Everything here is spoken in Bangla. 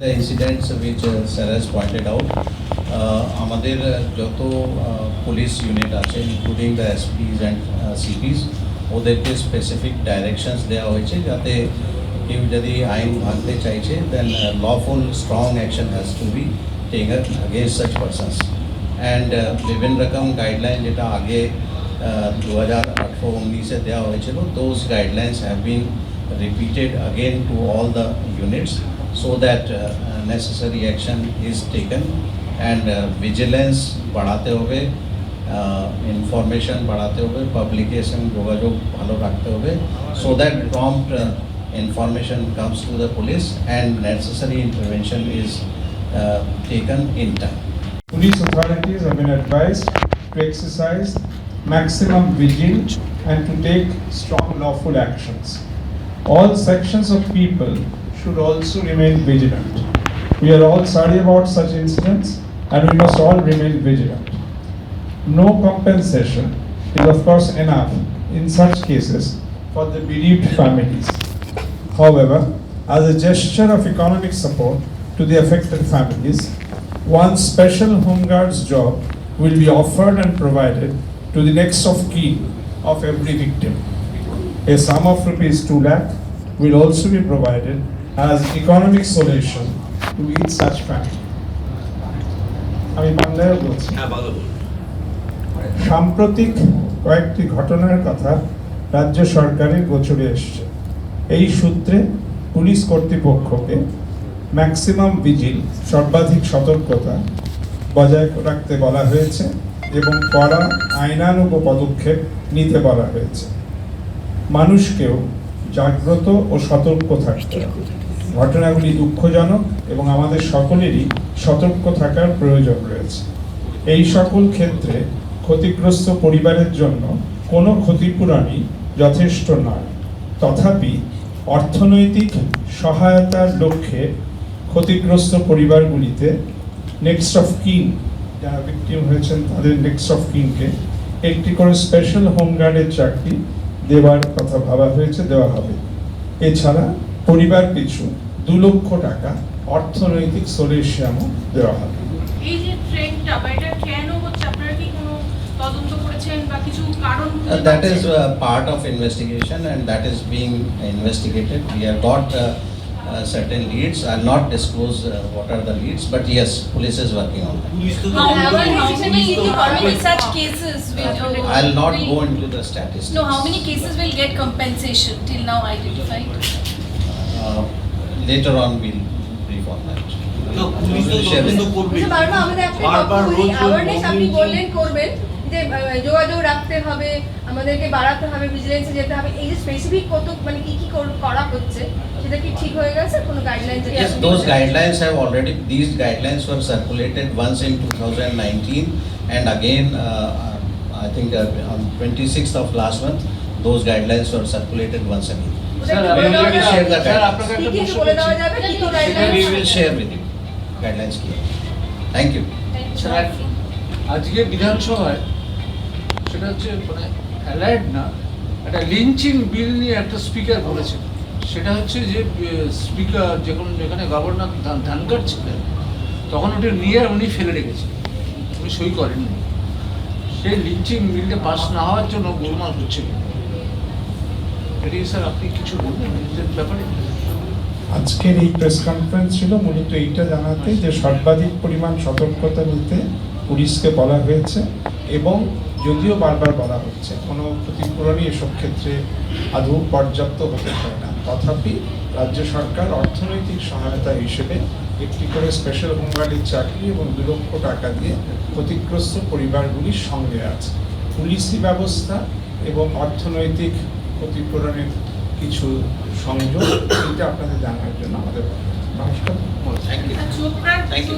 The incidents which uh, sir has pointed আমাদের যত পুলিশ ইউনিট আছে including the SPs and CPs ওদেরকে স্পেসিফিক ডাইরেকশনস দেওয়া হয়েছে যাতে কেউ যদি আইন ভাঙতে চাইছে then lawful strong action has to be taken against such persons and বিভিন্ন রকম গাইডলাইন যেটা আগে uh, দু হাজার আঠারো উনিশে দেওয়া হয়েছিল those guidelines have been repeated again to all the units so that uh, necessary action is taken and uh, vigilance বাড়াতে হবে ইনফরমেশন বাড়াতে হবে পাবলিকেশন যোগাযোগ ভালো রাখতে হবে so that prompt information comes to the police and necessary intervention is taken in time Police authorities have been advised to exercise maximum vigilance and to take strong lawful actions. All sections of people should also remain vigilant. We are all sorry about such incidents and we must all remain vigilant. No compensation is of course enough in such cases for the bereaved families. However, as a gesture of economic support to the affected families, one special home guard's job will be offered and provided to the next of kin of every victim. A sum of rupees 2 lakh will also be provided as economic solution to each such family. আমি বাংলায় বলছি। হ্যাঁ সাম্প্রতিক কয়েকটি ঘটনার কথা রাজ্য সরকারের গোচরে এসছে। এই সূত্রে পুলিশ কর্তৃপক্ষকে ম্যাক্সিমাম ভিজিল সর্বাধিক সতর্কতা বজায় রাখতে বলা হয়েছে এবং কড়া আইনানুগ পদক্ষেপ নিতে বলা হয়েছে। মানুষকেও জাগ্রত ও সতর্ক থাকতে হবে। ঘটনাগুলি দুঃখজনক এবং আমাদের সকলেরই সতর্ক থাকার প্রয়োজন রয়েছে। এই সকল ক্ষেত্রে ক্ষতিগ্রস্ত পরিবারের জন্য কোনো ক্ষতিপূরণই যথেষ্ট নয়। তথাপি অর্থনৈতিক সহায়তার লক্ষ্যে ক্ষতিগ্রস্ত পরিবারগুলিতে নেক্সট অফ কিন যারা ভিকটিম হয়েছেন, তাদের নেক্সট অফ কিনকে একটি করে স্পেশাল হোমগার্ডের চাকরি দেওয়ার কথা ভাবা হয়েছে, দেওয়া হবে। এছাড়া পরিবার পিছু দু লক্ষ টাকা অর্থনৈতিক সলিউশনও দেওয়া হবে এই যে ট্রেনটা বা এটা কেন হচ্ছে আপনারা কি কোনো তদন্ত করেছেন বা কিছু কারণ খুঁজে Uh, that is পাচ্ছেন? uh, part of investigation and that is being investigated. We have got uh, uh, certain leads. I'll not disclose uh, what are the leads, but yes, police is working on that. Police তো How পুলিশ many, তো- how many, পুলিশ তো- how many such cases will? uh, I'll not will- go into the statistics. No, how many cases will get compensation till now identified? Uh, Later on, we'll brief on that. না, পুলিশ তো We'll share with তদন্ত you. করবে আচ্ছা, বারবার আমাদের একটা বারবার কথা বলি, আপনি বললেন করবেন যে যোগাযোগ রাখতে হবে আমাদেরকে বাড়াতে হবে ভিজিলেন্সে যেতে হবে এই যে স্পেসিফিক কত মানে কি কি কর- করা হচ্ছে সেটা কি ঠিক হয়ে গেছে কোনো guideline Yes, those guidelines have already, these guidelines were circulated once in 2019 and again, uh, I think uh, on 26th of last month, those guidelines were circulated once again. আজকে বিধানসভায় সেটা হচ্ছে মানে অ্যালার্ড না একটা লিঞ্চিং বিল নিয়ে একটা স্পিকার বলেছেন সেটা হচ্ছে যে স্পিকার যখন যেখানে গভর্নর ধান ধান কাটছিলেন তখন ওটা নিয়ে উনি ফেলে রেখেছেন। উনি সই করেননি। সেই লিঞ্চিং বিলটা পাস না হওয়ার জন্য গোলমাল হচ্ছে। আপনি কিছু আজকের এই প্রেস কনফারেন্স ছিল মূলত এইটা জানাতে যে সর্বাধিক পরিমাণ সতর্কতা নিতে পুলিশকে বলা হয়েছে এবং যদিও বারবার বলা হচ্ছে, কোনো ক্ষতিপূরণই এসব ক্ষেত্রে আদৌ পর্যাপ্ত হতে পারে না। তথাপি রাজ্য সরকার অর্থনৈতিক সহায়তা হিসেবে একটি করে স্পেশাল হোমগার্ডের চাকরি এবং দু লক্ষ টাকা দিয়ে ক্ষতিগ্রস্ত পরিবারগুলির সঙ্গে আছে। পুলিশি ব্যবস্থা এবং অর্থনৈতিক ক্ষতিপূরণের কিছু সংযোগ এটা আপনাদের জানার জন্য আমাদের নমস্কার থ্যাংক ইউ.